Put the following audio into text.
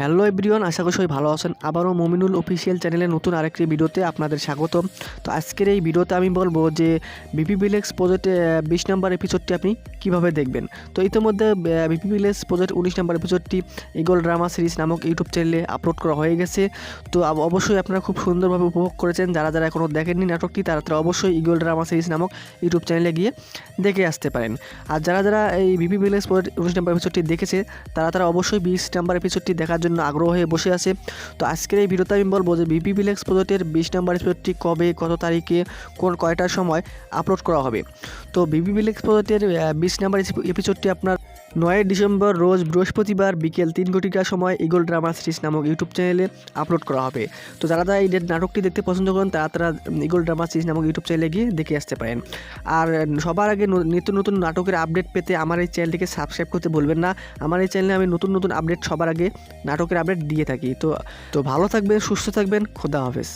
Hello everyone, আশা করি সবাই ভালো আছেন। আবারও মমিনুল অফিসিয়াল চ্যানেলে নতুন আরেকটি ভিডিওতে আপনাদের স্বাগতম। তো আজকের এই ভিডিওতে আমি বলব যে বিপি ভিলেক্স প্রজেক্টে বিশ নম্বর এপিসোডটি আপনি কীভাবে দেখবেন? তো ইতিমধ্যে বিপি ভিলেক্স প্রজেক্ট উনিশ নম্বর এপিসোডটি ইগল ড্রামা সিরিজ নামক ইউটিউব চ্যানেলে আপলোড করা হয়ে গেছে। তো অবশ্যই আপনারা খুব সুন্দরভাবে উপভোগ করেছেন। যারা যারা এখনও দেখেননি নাটকটি, তারা তারা অবশ্যই ইগল ড্রামা সিরিজ নামক ইউটিউব চ্যানেলে গিয়ে দেখে আসতে পারেন। আর যারা যারা এই বিপি ভিলেক্স প্রজেক্ট উনিশ নম্বর এপিসোডটি দেখেছে, তারা তারা অবশ্যই বিশ নাম্বার এপিসোডটি দেখার জন্য আগ্রহ হয়ে বসে আছে। তো আজকের এই ভিডিওতে আমি বলব যে ভিপি ভিলেক্স প্রজেক্টের বিশ নাম্বার এপিসোডটি কবে, কত তারিখে, কোন কয়টার সময় আপলোড করা হবে। তো ভিপি ভিলেক্স প্রজেক্টের বিশ নাম্বার এপিসোডটি আপনার নয় ডিসেম্বর রোজ বৃহস্পতিবার বিকেল তিন ঘটিকার সময় ইগল ড্রামা সিরিজ নামক ইউটিউব চ্যানেলে আপলোড করা হবে। তো যারা যারা এই নাটকটি দেখতে পছন্দ করেন, তারা তারা ইগল ড্রামা সিরিজ নামক ইউটিউব চ্যানেলে গিয়ে দেখে আসতে পারেন। আর সবার আগে নিত্য নতুন নাটকের আপডেট পেতে আমার এই চ্যানেলটিকে সাবস্ক্রাইব করতে বলবেন না। আমার এই চ্যানেলে আমি নতুন নতুন আপডেট সবার আগে নাটকের আপডেট দিয়ে থাকি। তো তো ভালো থাকবেন, সুস্থ থাকবেন, খোদা হাফেজ।